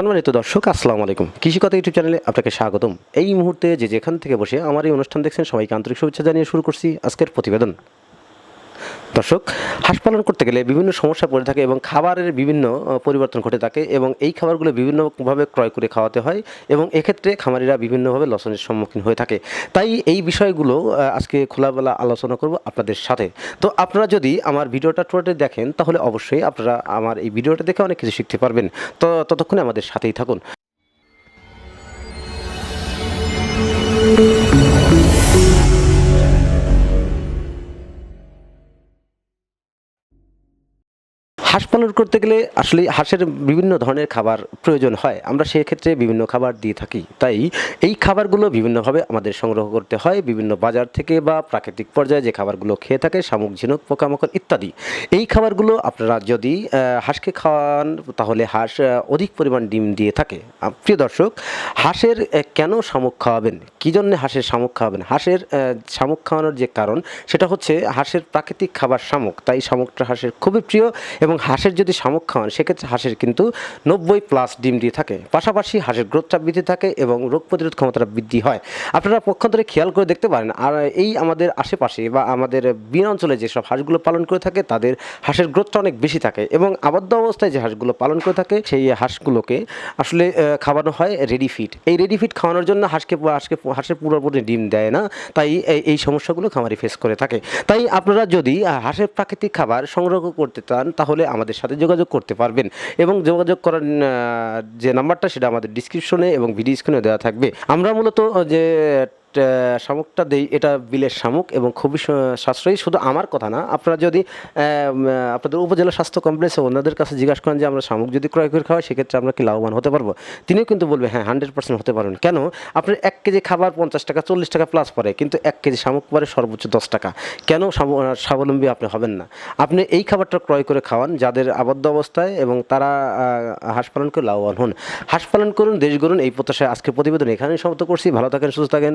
সম্মানিত দর্শক, আসসালামু আলাইকুম। কৃষিকতা ইউটিউব চ্যানেলে আপনাকে স্বাগতম। এই মুহূর্তে যে যেখান থেকে বসে আমার এই অনুষ্ঠান দেখছেন, সবাইকে আন্তরিক শুভেচ্ছা জানিয়ে শুরু করছি আজকের প্রতিবেদন। দর্শক, হাঁস পালন করতে গেলে বিভিন্ন সমস্যা পড়ে থাকে এবং খাবারের বিভিন্ন পরিবর্তন ঘটে থাকে এবং এই খাবারগুলো বিভিন্নভাবে ক্রয় করে খাওয়াতে হয় এবং এক্ষেত্রে খামারিরা বিভিন্নভাবে লসনের সম্মুখীন হয়ে থাকে। তাই এই বিষয়গুলো আজকে খোলাবেলা আলোচনা করব আপনাদের সাথে। তো আপনারা যদি আমার ভিডিওটা টোটালি দেখেন, তাহলে অবশ্যই আপনারা আমার এই ভিডিওটা দেখে অনেক কিছু শিখতে পারবেন। তো ততক্ষণে আমাদের সাথেই থাকুন। হাঁস পালন করতে গেলে আসলে হাঁসের বিভিন্ন ধরনের খাবার প্রয়োজন হয়। আমরা সেক্ষেত্রে বিভিন্ন খাবার দিয়ে থাকি। তাই এই খাবারগুলো বিভিন্নভাবে আমাদের সংগ্রহ করতে হয়। বিভিন্ন বাজার থেকে বা প্রাকৃতিক পর্যায়ে যে খাবারগুলো খেয়ে থাকে, শামুক, ঝিনুক, পোকামাকড় ইত্যাদি। এই খাবারগুলো আপনারা যদি হাঁসকে খাওয়ান, তাহলে হাঁস অধিক পরিমাণ ডিম দিয়ে থাকে। প্রিয় দর্শক, হাঁসের কেন শামুক খাওয়াবেন? কী জন্যে হাঁসের শামুক খাওয়াবেন? হাঁসের শামুক খাওয়ানোর যে কারণ, সেটা হচ্ছে হাঁসের প্রাকৃতিক খাবার শামুক। তাই শামুকটা হাঁসের খুবই প্রিয় এবং হাঁসের যদি শামুক খাওয়ান, সেক্ষেত্রে হাঁসের কিন্তু নব্বই প্লাস ডিম দিয়ে থাকে। পাশাপাশি হাঁসের গ্রোথটা বৃদ্ধি থাকে এবং রোগ প্রতিরোধ ক্ষমতাটা বৃদ্ধি হয়। আপনারা পক্ষান্তরে খেয়াল করে দেখতে পারেন, আর এই আমাদের আশেপাশে বা আমাদের বিন অঞ্চলে যেসব হাঁসগুলো পালন করে থাকে, তাদের হাঁসের গ্রোথটা অনেক বেশি থাকে এবং আবদ্ধ অবস্থায় যে হাঁসগুলো পালন করে থাকে, সেই হাঁসগুলোকে আসলে খাওয়ানো হয় রেডি ফিড এই রেডি ফিড খাওয়ানোর জন্য হাঁসকে হাঁসকে, হাঁসের পুরোপুরি ডিম দেয় না, তাই এই সমস্যাগুলো খামারি ফেস করে থাকে। তাই আপনারা যদি হাঁসের প্রাকৃতিক খাবার সংগ্রহ করতে চান, তাহলে আমাদের সাথে যোগাযোগ করতে পারবেন এবং যোগাযোগ করার যে নাম্বারটা সেটা আমাদের ডিসক্রিপশনে এবং ভিডিও স্ক্রিনে দেওয়া থাকবে। আমরা মূলত যে শামুকটা দেই, এটা বিলের শামুক এবং খুবই সাশ্রয়ী, শুধু আমার কথা না। আপনারা যদি আপনাদের উপজেলা স্বাস্থ্য কমপ্লেক্সে ওনাদের কাছে জিজ্ঞাসা করেন যে, আমরা শামুক যদি ক্রয় করে খাওয়াই, সেক্ষেত্রে আমরা কি লাভবান হতে পারব? তিনিও কিন্তু বলবে হ্যাঁ হান্ড্রেড পার্সেন্ট হতে পারবেন। কেন? আপনার এক কেজি খাবার পঞ্চাশ টাকা, চল্লিশ টাকা প্লাস পড়ে, কিন্তু এক কেজি শামুক পরে সর্বোচ্চ দশ টাকা। কেন স্বাবলম্বী আপনি হবেন না? আপনি এই খাবারটা ক্রয় করে খাওয়ান, যাদের আবদ্ধ অবস্থায় এবং তারা হাঁস পালন করে লাভবান হন। হাঁস পালন করুন, দেশ গড়ুন, এই প্রত্যাশায় আজকে প্রতিবেদন এখানেই সমাপ্ত করছি। ভালো থাকেন, সুস্থ থাকেন।